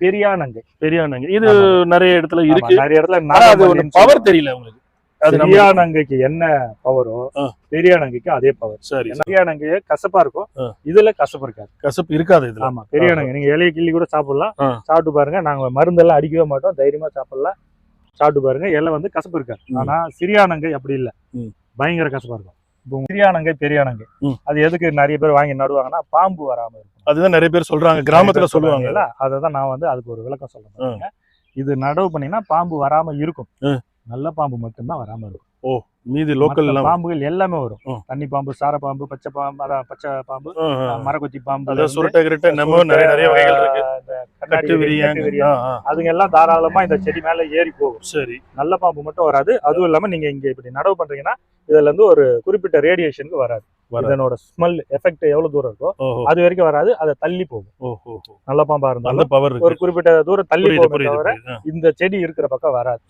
பெரியானங்கை. பெரியானங்க. இது நிறைய இடத்துல இருக்கு. நிறைய இடத்துல பவர். தெரியல உங்களுக்கு. பெரியானங்கைக்கு என்ன பவரோ. பெரியானங்கைக்கு அதே பவர் சரி பெரியானங்கையே கசப்பா இருக்கும். இதுல கசப்பு இருக்காது. கசப்பு இருக்காது இதுல. ஆமா பெரியானங்கை. நீங்க இலைய கிள்ளி கூட சாப்பிடலாம். சாப்பிட்டு பாருங்க. நாங்க மருந்தெல்லாம் அடிக்கவே மாட்டோம். தைரியமா சாப்பிடலாம். சாப்பிட்டு பாருங்க. இலை வந்து கசப்பு இருக்காது. ஆனா சிறியானங்கை அப்படி இல்ல. பயங்கர கசப்பா இருக்கும். இப்போ சிறியானங்கை பெரியானங்கை. ம். அது எதுக்கு நிறைய பேர் வாங்கி நடுவாங்கன்னா பாம்பு வராம இருக்கும். அதுதான் நிறைய பேர் சொல்றாங்க கிராமத்துல சொல்லுவாங்க அதை தான் நான் வந்து அதுக்கு ஒரு விளக்கம் பாருங்க. இது நடவு பண்ணீங்கன்னா பாம்பு வராம இருக்கும். நல்ல பாம்பு மட்டும்தான் வராம இருக்கும். மீதி லோக்கல் பாம்புகள் எல்லாமே வரும். தண்ணி பாம்பு சார பாம்பு பச்சை பாம்பு அதான் பச்சை பாம்பு. மரகொத்தி பாம்பு சுருட்டை கிருட்டை நம்ம நிறைய நிறைய வகைகள் இருக்கு. அதுங்க எல்லாம் தாராளமா இந்த செடி மேல ஏறி போகும். சரி. நல்ல பாம்பு மட்டும் வராது. அதுவும் இல்லாம நீங்க இங்க இப்படி நடவு பண்றீங்கன்னா இதுல இருந்து ஒரு குறிப்பிட்ட ரேடியேஷனுக்கு வராது. இதனோட ஸ்மெல் எஃபெக்ட் எவ்வளவு தூரம் இருக்கோ அது வரைக்கும் வராது அதை தள்ளி போகும். நல்ல பாம்பா இருந்தாலும் ஒரு குறிப்பிட்ட தூரம் தள்ளி போகும் தவிர இந்த செடி இருக்கிற பக்கம் வராது.